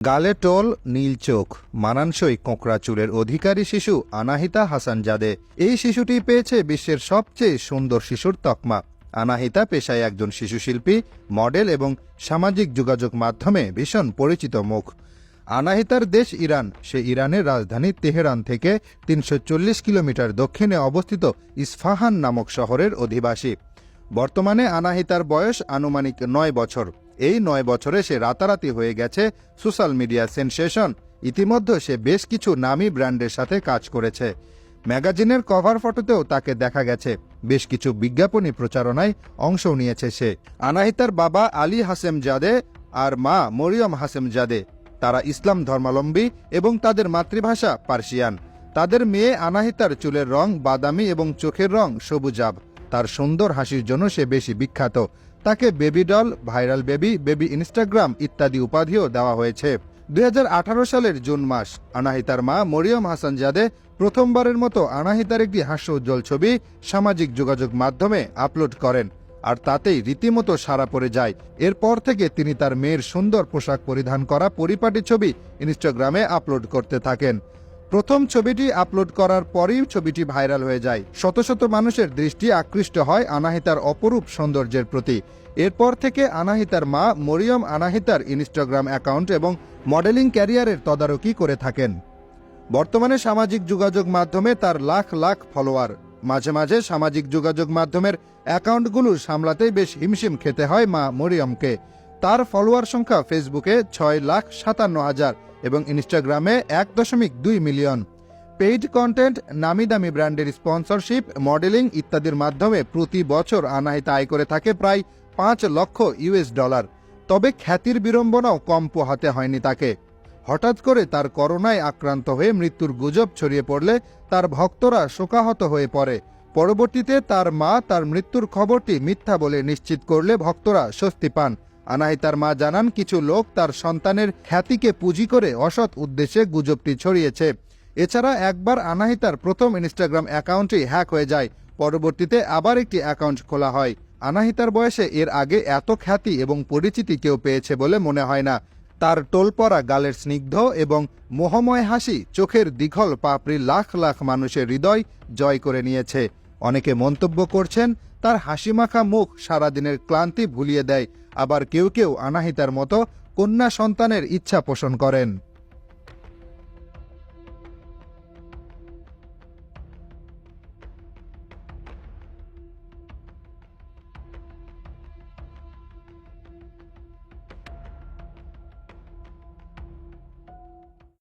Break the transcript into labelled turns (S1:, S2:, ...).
S1: গালে টোল, নীল চোখ, মানানসই কোঁকড়া চুলের অধিকারী শিশু আনাহিতা হাসান জাদে এই শিশুটি পেয়েছে বিশ্বের সবচেয়ে সুন্দর শিশুর তকমা। আনাহিতা পেশায় একজন শিশু শিল্পী মডেল এবং সামাজিক যোগাযোগ মাধ্যমে ভীষণ পরিচিত মুখ। আনাহিতার দেশ ইরান। সে ইরানের রাজধানী তেহরান থেকে তিনশো চল্লিশ কিলোমিটার দক্ষিণে অবস্থিত ইস্ফাহান নামক শহরের অধিবাসী। বর্তমানে আনাহিতার বয়স আনুমানিক নয় বছর। এই নয় বছরে সে রাতারাতি হয়ে গেছে সোশ্যাল মিডিয়া সেনসেশন। ইতিমধ্যে সে বেশ কিছু নামী ব্র্যান্ডের সাথে কাজ করেছে। ম্যাগাজিনের কভার ফটোতেও তাকে দেখা গেছে। বেশ কিছু বিজ্ঞাপনী প্রচারণায় অংশ নিয়েছে সে। আনাহিতার বাবা আলী হাসেম জাদে আর মা মরিয়ম হাসেম জাদে তারা ইসলাম ধর্মাবলম্বী এবং তাদের মাতৃভাষা পার্সিয়ান। তাদের মেয়ে আনাহিতার চুলের রং বাদামি এবং চোখের রং সবুজাব তার সুন্দর হাসির জন্য সে বেশি বিখ্যাত। তাকে baby doll, viral baby baby Instagram ইত্যাদি উপাধিও দেওয়া হয়েছে। দু হাজার আঠারো সালের জুন মাস, আনাহিতার মা মরিয়ম হাসান জাদে প্রথমবারের মতো আনাহিতার একটি হাস্য উজ্জ্বল ছবি সামাজিক যোগাযোগ মাধ্যমে আপলোড করেন, আর তাতেই রীতিমতো সারা পড়ে যায়। এরপর থেকে তিনি তার মেয়ের সুন্দর পোশাক পরিধান করা পরিপাটি ছবি ইনস্টাগ্রামে আপলোড করতে থাকেন। প্রথম ছবিটি আপলোড করার পরেই ছবিটি ভাইরাল হয়ে যায়। শত শত মানুষের দৃষ্টি আকৃষ্ট হয় আনাহিতার অপরূপ সৌন্দর্যের প্রতি। এরপর থেকে আনাহিতার মা মরিয়ম আনাহিতার ইনস্টাগ্রাম অ্যাকাউন্ট এবং মডেলিং ক্যারিয়ারের তদারকি করে থাকেন। বর্তমানে সামাজিক যোগাযোগ মাধ্যমে তার লাখ লাখ ফলোয়ার। মাঝে মাঝে সামাজিক যোগাযোগ মাধ্যমের অ্যাকাউন্টগুলো সামলাতেই বেশ হিমশিম খেতে হয় মা মরিয়মকে। তার ফলোয়ার সংখ্যা ফেসবুকে ছয় লাখ সাতান্ন হাজার। এবং ইনস্টাগ্রামে এক দশমিক দুই মিলিয়ন। পেইড কন্টেন্ট, নামি দামি ব্র্যান্ডের স্পন্সরশিপ, মডেলিং ইত্যাদির মাধ্যমে প্রতি বছর আনাহিতা আয় করে থাকে প্রায় পাঁচ লক্ষ ইউএস ডলার। তবে খ্যাতির বিড়ম্বনাও কম পোহাতে হয়নি তাকে। হঠাৎ করে তার করোনায় আক্রান্ত হয়ে মৃত্যুর গুজব ছড়িয়ে পড়লে তার ভক্তরা শোকাহত হয়ে পড়ে। পরবর্তীতে তার মা তার মৃত্যুর খবরটি মিথ্যা বলে নিশ্চিত করলে ভক্তরা স্বস্তি পান। আনাহিতার মা জানান, কিছু লোক তার সন্তানের খ্যাতিকে পুঁজি করে অসৎ উদ্দেশ্যে গুজবটি ছড়িয়েছে। এছাড়া একবার আনাহিতার প্রথম ইনস্টাগ্রাম অ্যাকাউন্টই হ্যাক হয়ে যায়। পরবর্তীতে আবার একটি অ্যাকাউন্ট খোলা হয়। আনাহিতার বয়সে এর আগে এত খ্যাতি এবং পরিচিতি কেউ পেয়েছে বলে মনে হয় না। তার টোলপরা গালের স্নিগ্ধ এবং মোহময় হাসি চোখের দীঘল পাপড়ি লাখ লাখ মানুষের হৃদয় জয় করে নিয়েছে। অনেকে মন্তব্য করছেন, তার হাসিমাখা মুখ সারাদিনের ক্লান্তি ভুলিয়ে দেয়, আবার কেউ কেউ আনাহিতার মতো কন্যা সন্তানের ইচ্ছা পোষণ করেন।